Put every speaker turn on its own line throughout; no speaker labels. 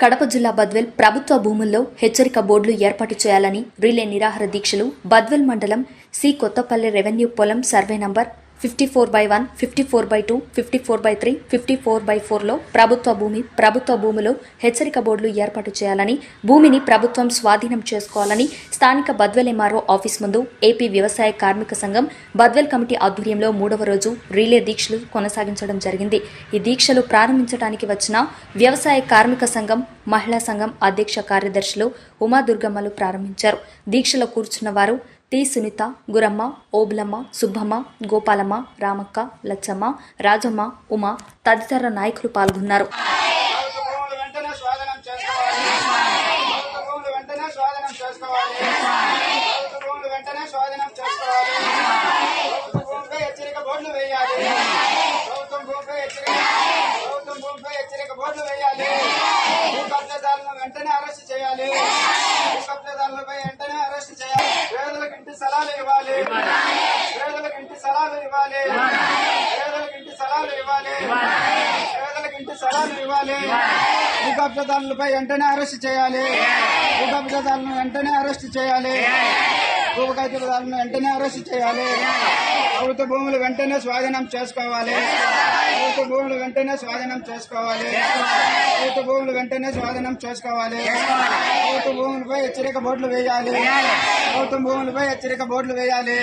కడప జిల్లా బద్వెల్ ప్రభుత్వ భూముల్లో హెచ్చరిక బోర్డులు ఏర్పాటు చేయాలని రిలే నిరాహార దీక్షలు బద్వెల్ మండలం సి కొత్తపల్లి రెవెన్యూ పొలం survey number fifty four by one fifty four by two fifty four by three fifty four by ఫోర్లో ప్రభుత్వ భూమి ప్రభుత్వ భూమిలో హెచ్చరిక బోర్డులు ఏర్పాటు చేయాలని భూమిని ప్రభుత్వం స్వాధీనం చేసుకోవాలని స్థానిక Badvel M R O office ముందు ఏపీ వ్యవసాయ కార్మిక సంఘం బద్వెల్ కమిటీ ఆధ్వర్యంలో మూడవ రోజు రిలే దీక్షలు కొనసాగించడం జరిగింది. ఈ దీక్షలు ప్రారంభించడానికి వచ్చిన వ్యవసాయ కార్మిక సంఘం మహిళా సంఘం అధ్యక్ష కార్యదర్శులు ఉమాదుర్గమ్మలు ప్రారంభించారు. దీక్షలో కూర్చున్న వారు టి సునీత గురమ్మ ఓబులమ్మ సుబ్బమ్మ గోపాలమ్మ రామక్క లచ్చమ్మ రాజమ్మ ఉమ తదితర నాయకులు పాల్గొన్నారు.
వెంటనే స్థలాలు ఇవ్వాలి. పేదలకు ఇంటి స్థలాలు ఇవ్వాలి. పేదలకు ఇంటి స్థలాలు ఇవ్వాలి. పేదలకు ఇంటి స్థలాలు ఇవ్వాలి. వెంటనే అరెస్ట్ చేయాలి. భూ కబ్జాదారులను వెంటనే అరెస్ట్ చేయాలి. భూ కబ్జాదారులను వెంటనే అరెస్ట్ చేయాలి. ప్రభుత్వ భూములు వెంటనే స్వాధీనం చేసుకోవాలి. ప్రభుత్వ భూములు వెంటనే స్వాధీనం చేసుకోవాలి. ప్రభుత్వ భూములు వెంటనే స్వాధీనం చేసుకోవాలి. ప్రభుత్వ భూములపై హెచ్చరిక బోర్డులు వేయాలి. ప్రభుత్వ భూములపై హెచ్చరిక బోర్డులు వేయాలి.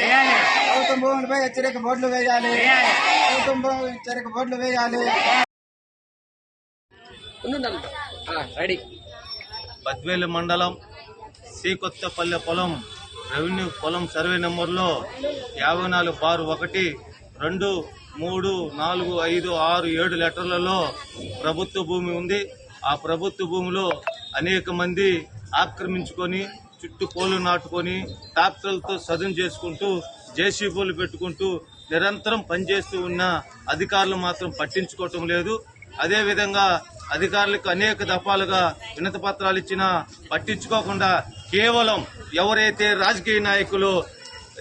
ప్రభుత్వ భూములపై హెచ్చరిక బోర్డులు వేయాలి. ప్రభుత్వం హెచ్చరిక బోర్డులు వేయాలి.
రెడీ.
బద్వేలు మండలం సి కొత్తపల్లె పొలం. రెవెన్యూ పొలం సర్వే నెంబర్లో యాభై నాలుగు బారు ఒకటి రెండు మూడు నాలుగు ఐదు ఆరు ఏడు లెటర్లలో ప్రభుత్వ భూమి ఉంది. ఆ ప్రభుత్వ భూమిలో అనేక మంది ఆక్రమించుకొని చుట్టూ కోళ్ళు నాటుకొని ట్రాక్టర్లతో సదును చేసుకుంటూ జేసీబీలు పెట్టుకుంటూ నిరంతరం పనిచేస్తూ ఉన్న అధికారులు మాత్రం పట్టించుకోవటం లేదు. అదేవిధంగా అధికారులకు అనేక దఫాలుగా వినతి పత్రాలు ఇచ్చినా పట్టించుకోకుండా కేవలం ఎవరైతే రాజకీయ నాయకులు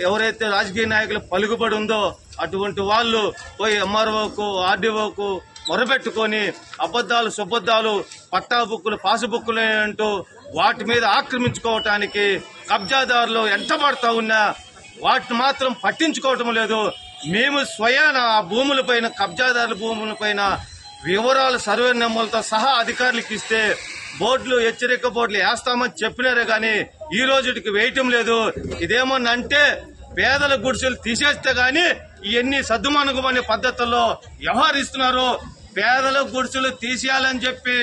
ఎవరైతే రాజకీయ నాయకులు పలుకుబడి ఉందో అటువంటి వాళ్ళు పోయి ఎంఆర్ఓకు ఆర్డీఓకు మొరబెట్టుకొని అబద్ధాలు సుబద్ధాలు పట్టా బుక్కులు పాసు బుక్కులు అంటూ వాటి మీద ఆక్రమించుకోవటానికి కబ్జాదారులు ఎంత పడతా ఉన్నా వాటిని మాత్రం పట్టించుకోవటం లేదు. మేము స్వయాన ఆ భూములపైన కబ్జాదారుల భూములపైన వివరాలు సర్వే నెంబర్లతో సహా అధికారులకు ఇస్తే బోర్డులు హెచ్చరిక బోర్డులు వేస్తామని చెప్పినారే కానీ ఈ రోజుకి వేయటం లేదు. ఇదేమోనంటే పేదల గుడిసెలు తీసేస్తే గాని ఇవన్నీ సద్దుమణుగుమనే పద్ధతుల్లో వ్యవహరిస్తున్నారు. పేదల గుడిసెలు తీసేయాలని చెప్పి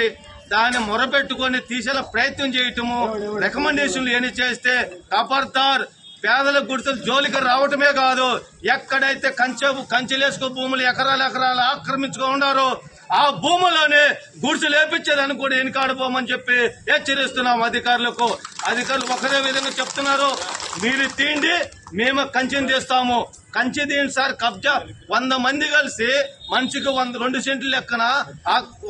దాన్ని మొరపెట్టుకొని తీసేలా ప్రయత్నం చేయటము రికమెండేషన్లు ఏమి చేస్తే ఖబర్దార్ పేదల గుడిసెలు జోలికి రావటమే కాదు ఎక్కడైతే కంచె కంచెలేసుకో భూములు ఎకరాలు ఎకరాలు ఆక్రమించుకో ఉన్నారో ఆ భూములోనే గుడిసెలు లేపించేదని కూడా వెనుకాడిపోమని చెప్పి హెచ్చరిస్తున్నాం అధికారులకు. అధికారులు ఒకరే విధంగా చెప్తున్నారు. మీరు తీండి మేము కంచెని తీస్తాము. కంచె తీయండి సార్ కబ్జా. వంద మంది కలిసి మనిషికి వంద రెండు సెంట్లు లెక్కన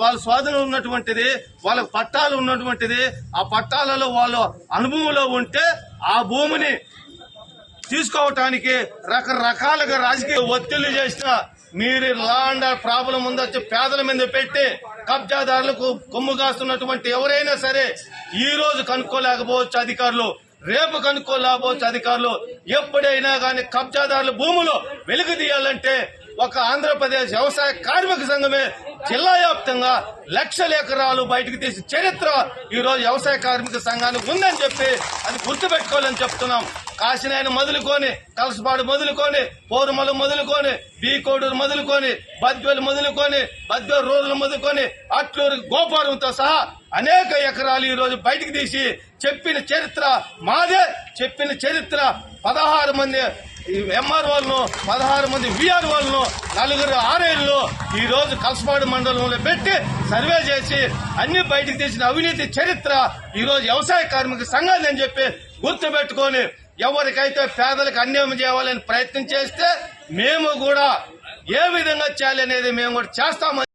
వాళ్ళ స్వాధీనం ఉన్నటువంటిది వాళ్ళ పట్టాలు ఉన్నటువంటిది ఆ పట్టాలలో వాళ్ళ అనుభవంలో ఉంటే ఆ భూమిని తీసుకోవటానికి రకరకాలుగా రాజకీయ ఒత్తిళ్ళు చేసిన మీరు లా అండ్ ప్రాబ్లం ఉందొచ్చి పేదల మీద పెట్టి కబ్జాదారులకు కొమ్ము కాస్తున్నటువంటి ఎవరైనా సరే ఈ రోజు కనుక్కోలేకపోవచ్చు అధికారులు రేపు కనుక్కోలేకపోవచ్చు అధికారులు. ఎప్పుడైనా కానీ కబ్జాదారుల భూములు వెలుగు తీయాలంటే ఒక ఆంధ్రప్రదేశ్ వ్యవసాయ కార్మిక సంఘమే జిల్లా వ్యాప్తంగా లక్షల ఎకరాలు బయటకు తీసి చరిత్ర ఈరోజు వ్యవసాయ కార్మిక సంఘానికి ఉందని చెప్పి అది గుర్తుపెట్టుకోవాలని చెప్తున్నాం. కాశీనాయన మొదలుకొని కలసపాడు మొదలుకొని పోరుమలు మొదలుకొని బీకోడూరు మొదలుకొని బద్వేలు మొదలుకొని బద్వేలు రోడ్లు మొదలుకొని అట్లూరు గోపురంతో సహా అనేక ఎకరాలు ఈరోజు బయటకు బయటికి తీసి చెప్పిన చరిత్ర మాదే. చెప్పిన చరిత్ర పదహారు మంది ఎంఆర్ఓలను పదహారు మంది విఆర్ఓలను నలుగురు ఆర్ఐలను ఈ రోజు కలసపాడు మండలంలో పెట్టి సర్వే చేసి అన్ని బయటకు తీసిన అవినీతి చరిత్ర ఈ రోజు వ్యవసాయ కార్మిక సంఘాన్ని అని చెప్పి గుర్తుపెట్టుకొని ఎవరికైతే పేదలకు అన్యాయం చేయాలని ప్రయత్నం చేస్తే మేము కూడా ఏ విధంగా చేయాలనేది మేము కూడా చేస్తామని